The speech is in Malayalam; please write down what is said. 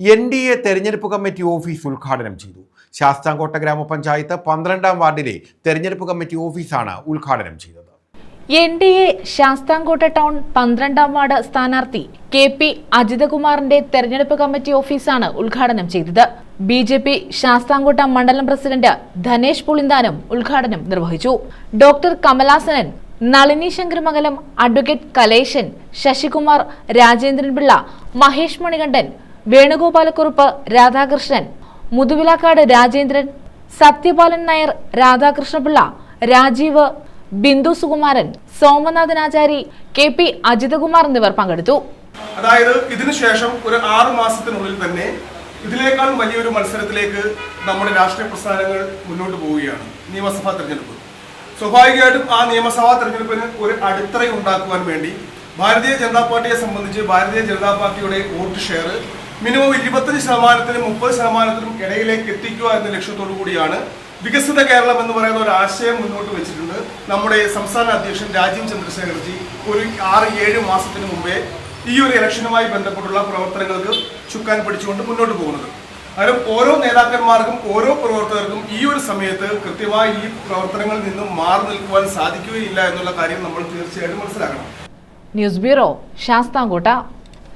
എൻ ഡി എ തെരഞ്ഞെടുപ്പ് കമ്മിറ്റി ഓഫീസ് ഉദ്ഘാടനം ചെയ്തു. ശാസ്താംകോട്ട ഗ്രാമപഞ്ചായത്ത് പന്ത്രണ്ടാം വാർഡിലെ തെരഞ്ഞെടുപ്പ് കമ്മിറ്റി ഓഫീസാണ് ഉദ്ഘാടനം ചെയ്തത്. N D A Sasthamkotta town പന്ത്രണ്ടാം വാർഡ് സ്ഥാനാർത്ഥി കെ പി അജിതകുമാറിന്റെ തെരഞ്ഞെടുപ്പ് കമ്മിറ്റി ഓഫീസാണ് ഉദ്ഘാടനം ചെയ്തത്. ബി ജെ പി ശാസ്താംകോട്ട മണ്ഡലം പ്രസിഡന്റ് ധനേഷ് പുളിന്താനം ഉദ്ഘാടനം നിർവഹിച്ചു. Doctor Kamalasanan Nalini Sankaramangalam advocate Kaleshan Sasikumar Rajendran Pillai Mahesh Manikandan Venugopalakurup Radhakrishnan Muthuvilakkad Rajendran Sathyapalan Nair Radhakrishnapillai Rajeev Bindu Sukumaran Somanathan Achari K P Ajithakumar എന്നിവർ പങ്കെടുത്തു. അതായത് ഇതിനുശേഷം ഒരു ആറു മാസത്തിനുള്ളിൽ തന്നെ ഇതിലേക്കാൾ വലിയൊരു മത്സരത്തിലേക്ക് നമ്മുടെ രാഷ്ട്രീയ പ്രസ്ഥാനങ്ങൾ മുന്നോട്ട് പോവുകയാണ് നിയമസഭാ തെരഞ്ഞെടുപ്പ്. സ്വാഭാവികമായിട്ടും ആ നിയമസഭാ തെരഞ്ഞെടുപ്പിന് ഒരു അടിത്തറ ഉണ്ടാക്കുവാൻ വേണ്ടി ഭാരതീയ ജനതാ പാർട്ടിയെ സംബന്ധിച്ച് ഭാരതീയ ജനതാ പാർട്ടിയുടെ വോട്ട് ഷെയർ മിനിമം ഇരുപത്തഞ്ച് ശതമാനത്തിനും മുപ്പത് ശതമാനത്തിനും ഇടയിലേക്ക് എത്തിക്കുക എന്ന ലക്ഷ്യത്തോടു കൂടിയാണ് വികസിത കേരളം എന്ന് പറയുന്ന ഒരു ആശയം മുന്നോട്ട് വെച്ചിട്ടുണ്ട്. നമ്മുടെ സംസ്ഥാന അധ്യക്ഷൻ രാജീവ് ചന്ദ്രശേഖർജി ഒരു ആറ് ഏഴ് മാസത്തിന് മുമ്പേ ഈ ഒരു ഇലക്ഷനുമായി ബന്ധപ്പെട്ടുള്ള പ്രവർത്തനങ്ങൾക്ക് ചുക്കാൻ പിടിച്ചുകൊണ്ട് മുന്നോട്ട് പോകുന്നത്. കാരണം ഓരോ നേതാക്കന്മാർക്കും ഓരോ പ്രവർത്തകർക്കും ഈ ഒരു സമയത്ത് കൃത്യമായി ഈ പ്രവർത്തനങ്ങളിൽ നിന്നും മാറി നിൽക്കുവാൻ സാധിക്കുകയില്ല എന്നുള്ള കാര്യം നമ്മൾ തീർച്ചയായിട്ടും മനസ്സിലാക്കണം. News bureau Sasthamkotta.